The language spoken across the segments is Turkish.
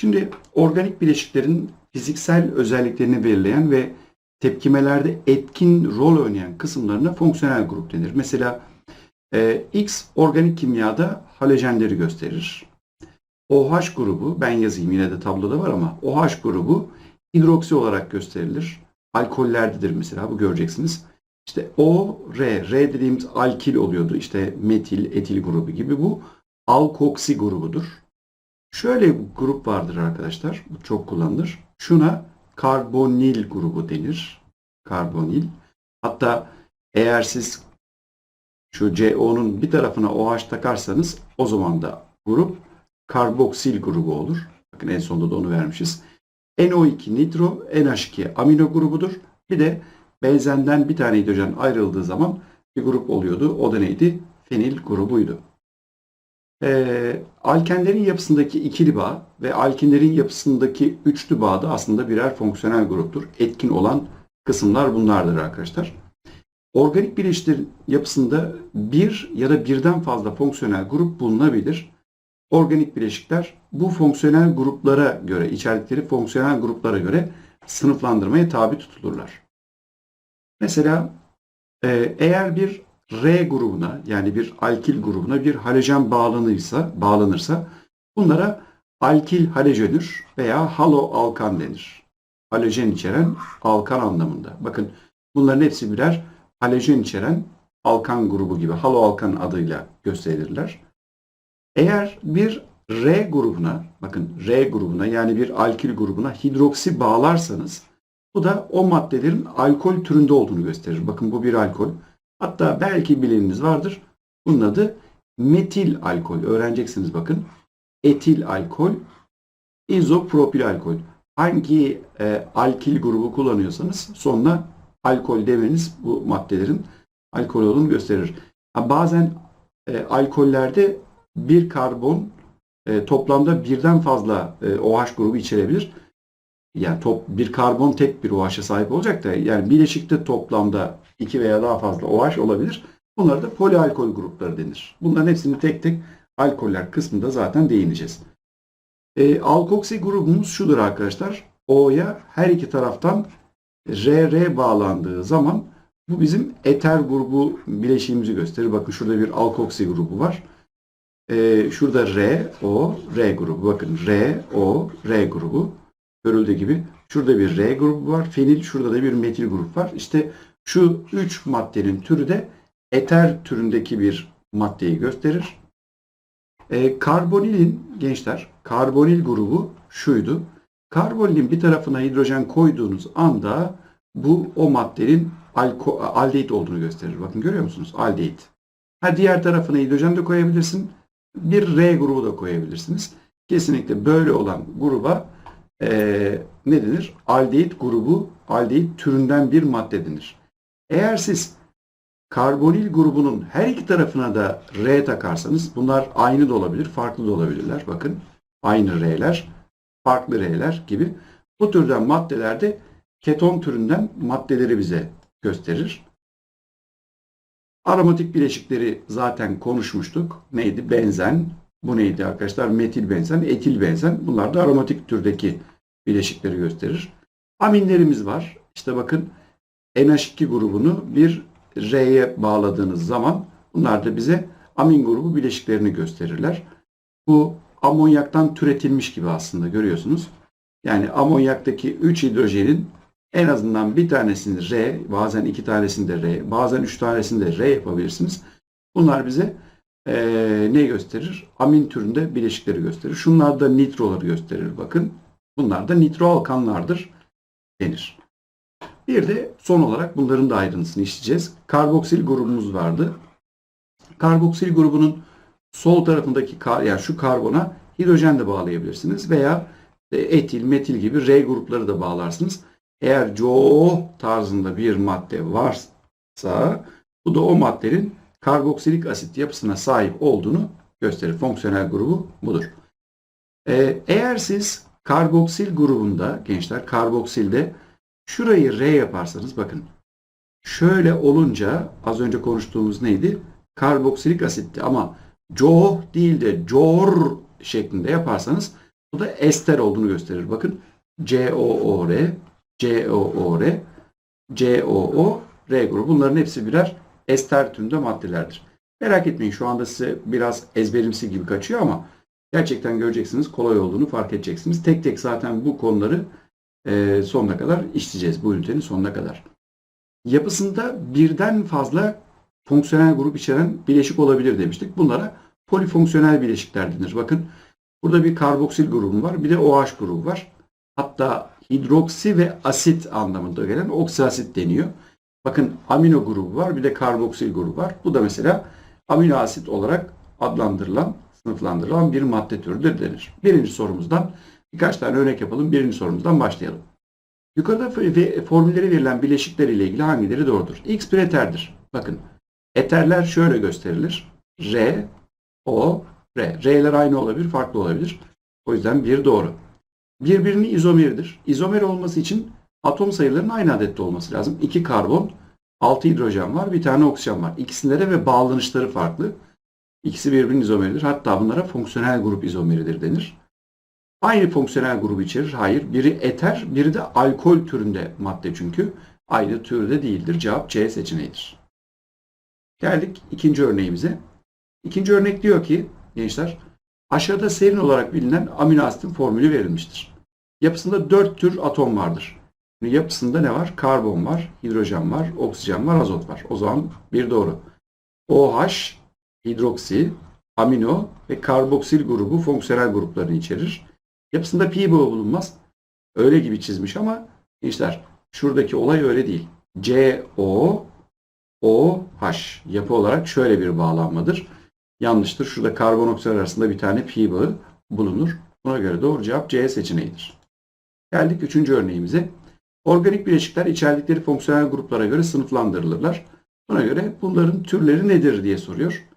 Şimdi organik bileşiklerin fiziksel özelliklerini belirleyen ve tepkimelerde etkin rol oynayan kısımlarına fonksiyonel grup denir. Mesela e, X organik kimyada halojenleri gösterir. OH grubu, ben yazayım yine de tabloda var ama OH grubu hidroksi olarak gösterilir. Alkollerdedir mesela bu göreceksiniz. İşte O, R, R dediğimiz alkil oluyordu. İşte metil, etil grubu gibi bu alkoksi grubudur. Şöyle bir grup vardır arkadaşlar. Bu çok kullanılır. Şuna karbonil grubu denir. Karbonil. Hatta eğer siz şu CO'nun bir tarafına OH takarsanız o zaman da grup karboksil grubu olur. Bakın en sonunda da onu vermişiz. NO2 nitro, NH2 amino grubudur. Bir de benzenden bir tane hidrojen ayrıldığı zaman bir grup oluyordu. O da neydi? Fenil grubuydu. Ee, alkenlerin yapısındaki ikili bağ ve alkinlerin yapısındaki üçlü bağ da aslında birer fonksiyonel gruptur. Etkin olan kısımlar bunlardır arkadaşlar. Organik bileşiklerin yapısında bir ya da birden fazla fonksiyonel grup bulunabilir. Organik bileşikler bu fonksiyonel gruplara göre, içerdikleri fonksiyonel gruplara göre sınıflandırmaya tabi tutulurlar. Mesela e, eğer bir R grubuna yani bir alkil grubuna bir halojen bağlanırsa, bağlanırsa bunlara alkil halojenür veya halo alkan denir. Halojen içeren alkan anlamında. Bakın bunların hepsi birer halojen içeren alkan grubu gibi halo alkan adıyla gösterilirler. Eğer bir R grubuna, bakın R grubuna yani bir alkil grubuna hidroksi bağlarsanız bu da o maddelerin alkol türünde olduğunu gösterir. Bakın bu bir alkol. Hatta belki bileniniz vardır. Bunun adı metil alkol. Öğreneceksiniz bakın. Etil alkol, izopropil alkol. Hangi e, alkil grubu kullanıyorsanız sonuna alkol demeniz bu maddelerin alkol olduğunu gösterir. Ha, bazen e, alkollerde bir karbon e, toplamda birden fazla e, OH grubu içerebilir. Yani top, bir karbon tek bir OH'a sahip olacak da yani bileşikte toplamda iki veya daha fazla OH olabilir. Bunlar da polialkol grupları denir. Bunların hepsini tek tek alkoller kısmında zaten değineceğiz. E, alkoksi grubumuz şudur arkadaşlar. O'ya her iki taraftan RR bağlandığı zaman bu bizim eter grubu bileşiğimizi gösterir. Bakın şurada bir alkoksi grubu var. Ee, şurada R, O, R grubu. Bakın R, O, R grubu. Görüldüğü gibi. Şurada bir R grubu var. Fenil, şurada da bir metil grup var. İşte şu üç maddenin türü de eter türündeki bir maddeyi gösterir. Ee, karbonilin, gençler, karbonil grubu şuydu. Karbonilin bir tarafına hidrojen koyduğunuz anda bu o maddenin alko, aldehit olduğunu gösterir. Bakın görüyor musunuz? Aldehit. Ha diğer tarafına hidrojen de koyabilirsin. Bir R grubu da koyabilirsiniz. Kesinlikle böyle olan gruba e, ne denir? Aldehit grubu, aldehit türünden bir madde denir. Eğer siz karbonil grubunun her iki tarafına da R takarsanız bunlar aynı da olabilir, farklı da olabilirler. Bakın aynı R'ler, farklı R'ler gibi. Bu türden maddelerde keton türünden maddeleri bize gösterir. Aromatik bileşikleri zaten konuşmuştuk. Neydi? Benzen. Bu neydi arkadaşlar? Metil benzen, etil benzen. Bunlar da aromatik türdeki bileşikleri gösterir. Aminlerimiz var. İşte bakın NH2 grubunu bir R'ye bağladığınız zaman bunlar da bize amin grubu bileşiklerini gösterirler. Bu amonyaktan türetilmiş gibi aslında görüyorsunuz. Yani amonyaktaki 3 hidrojenin en azından bir tanesini R, bazen iki tanesini de R, bazen üç tanesini de R yapabilirsiniz. Bunlar bize e, ne gösterir? Amin türünde bileşikleri gösterir. Şunlar da nitroları gösterir bakın. Bunlar da nitroalkanlardır denir. Bir de son olarak bunların da ayrıntısını işleyeceğiz. Karboksil grubumuz vardı. Karboksil grubunun sol tarafındaki kar, yani şu karbona hidrojen de bağlayabilirsiniz veya etil, metil gibi R grupları da bağlarsınız. Eğer CO tarzında bir madde varsa bu da o maddenin karboksilik asit yapısına sahip olduğunu gösterir. Fonksiyonel grubu budur. Ee, eğer siz karboksil grubunda gençler karboksilde şurayı R yaparsanız bakın şöyle olunca az önce konuştuğumuz neydi? Karboksilik asitti ama CO değil de COR şeklinde yaparsanız Bu da ester olduğunu gösterir. Bakın COOR, COOR, COO, R grubu. Bunların hepsi birer ester türünde maddelerdir. Merak etmeyin şu anda size biraz ezberimsi gibi kaçıyor ama gerçekten göreceksiniz kolay olduğunu fark edeceksiniz. Tek tek zaten bu konuları e, sonuna kadar işleyeceğiz. Bu ünitenin sonuna kadar. Yapısında birden fazla fonksiyonel grup içeren bileşik olabilir demiştik. Bunlara polifonksiyonel bileşikler denir. Bakın burada bir karboksil grubu var. Bir de OH grubu var. Hatta hidroksi ve asit anlamında gelen oksiasit deniyor. Bakın amino grubu var. Bir de karboksil grubu var. Bu da mesela amino asit olarak adlandırılan, sınıflandırılan bir madde türüdür denir. Birinci sorumuzdan birkaç tane örnek yapalım. Birinci sorumuzdan başlayalım. Yukarıda formülleri verilen bileşikler ile ilgili hangileri doğrudur? X bir eterdir. Bakın eterler şöyle gösterilir. R, O, R. R'ler aynı olabilir, farklı olabilir. O yüzden bir doğru. Birbirinin izomeridir. İzomer olması için atom sayılarının aynı adette olması lazım. 2 karbon, 6 hidrojen var, bir tane oksijen var. İkisinde de ve bağlanışları farklı. İkisi birbirinin izomeridir. Hatta bunlara fonksiyonel grup izomeridir denir. Aynı fonksiyonel grubu içerir. Hayır. Biri eter, biri de alkol türünde madde çünkü. Aynı türde değildir. Cevap C seçeneğidir. Geldik ikinci örneğimize. İkinci örnek diyor ki gençler aşağıda serin olarak bilinen amino asitin formülü verilmiştir. Yapısında dört tür atom vardır. Şimdi yapısında ne var? Karbon var, hidrojen var, oksijen var, azot var. O zaman bir doğru. OH, hidroksi, amino ve karboksil grubu fonksiyonel gruplarını içerir. Yapısında pi bağı bulunmaz. Öyle gibi çizmiş ama gençler şuradaki olay öyle değil. CO OH yapı olarak şöyle bir bağlanmadır. Yanlıştır. Şurada karbon oksijen arasında bir tane pi bağı bulunur. Buna göre doğru cevap C seçeneğidir. Geldik üçüncü örneğimize. Organik bileşikler içerdikleri fonksiyonel gruplara göre sınıflandırılırlar. Buna göre bunların türleri nedir diye soruyor.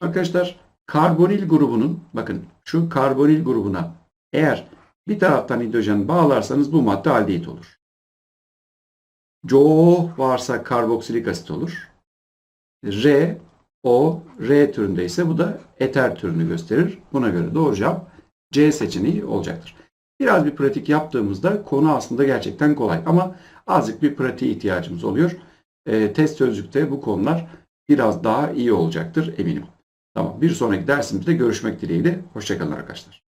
Arkadaşlar karbonil grubunun bakın şu karbonil grubuna eğer bir taraftan hidrojen bağlarsanız bu madde aldehit olur. CO varsa karboksilik asit olur. R, O, R türünde ise bu da eter türünü gösterir. Buna göre doğru cevap C seçeneği olacaktır. Biraz bir pratik yaptığımızda konu aslında gerçekten kolay ama azıcık bir pratiğe ihtiyacımız oluyor. E, test sözlükte bu konular biraz daha iyi olacaktır eminim. Tamam bir sonraki dersimizde görüşmek dileğiyle. Hoşçakalın arkadaşlar.